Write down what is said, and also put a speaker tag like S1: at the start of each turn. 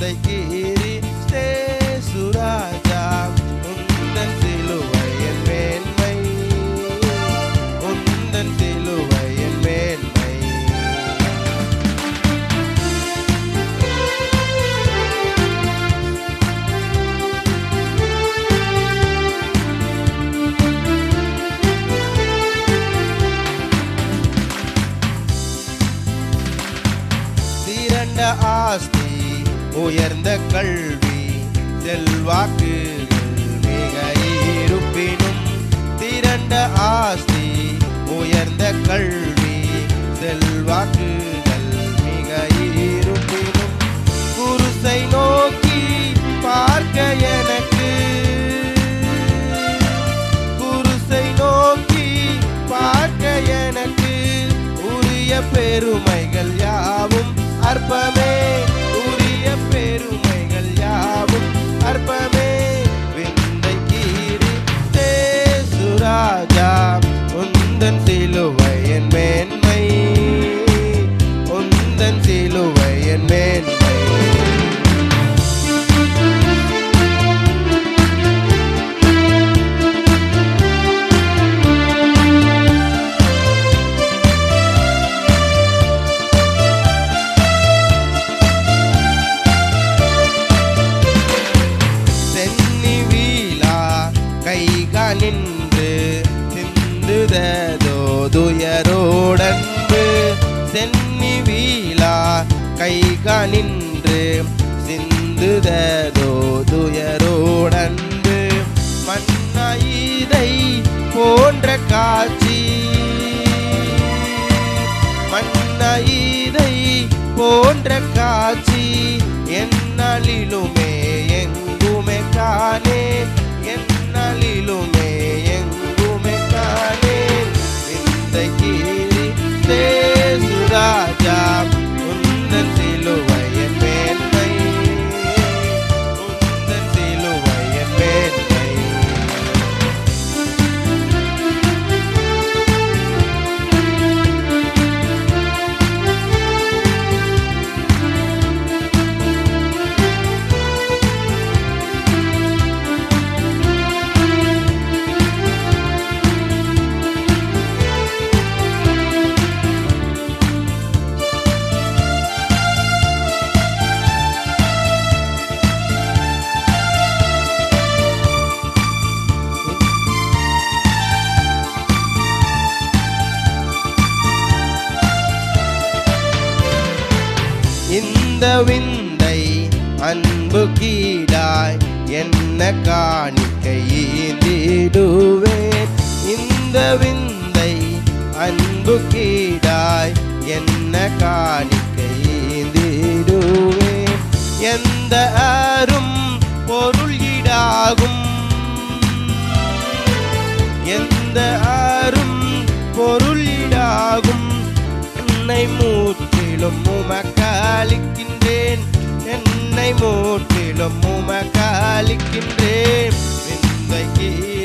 S1: விந்தை கீரி சுராஜா. உந்தன் சிலுவையின் மேன்மை. உந்தன் சிலுவையின் மேன்மை. ஆஸ்தி உயர்ந்த கல்வி செல்வாக்கு மிக இருப்பினும் திரண்ட ஆஸ்தி உயர்ந்த கல்வி செல்வாக்குகள் மிக இருப்பினும் குருசை நோக்கி பார்க்க எனக்கு. குருசை நோக்கி பார்க்க எனக்கு. உரிய பெருமைகள் யாவும் அற்பமே. மேன்மை. உந்தன் சிலுவையின் மேன்மை. சென்னி வீலா கைகா நின்று சிந்துததோ துயரோ சென்னி வீலா கைகா நின்று சிந்துததோ துயரோடன்பு மண்ணாயிதை போன்ற காட்சி. மண்ணாயிதை போன்ற காட்சி என்னாலிலுமே இந்த விந்தை அன்பு கீழாய் என்ன காணிக்கை ஈந்திடுவேன் இந்த விந்தை அன்பு கீழாய் என்ன காணிக்கை ஈந்திடுவேன் எந்த அரும் பொருள் ஈடாகும். எந்த உமக்காலிக்கின்றேன். என்னை முற்றிலும் உமக்காலிக்கின்றேன். விந்தை கீழ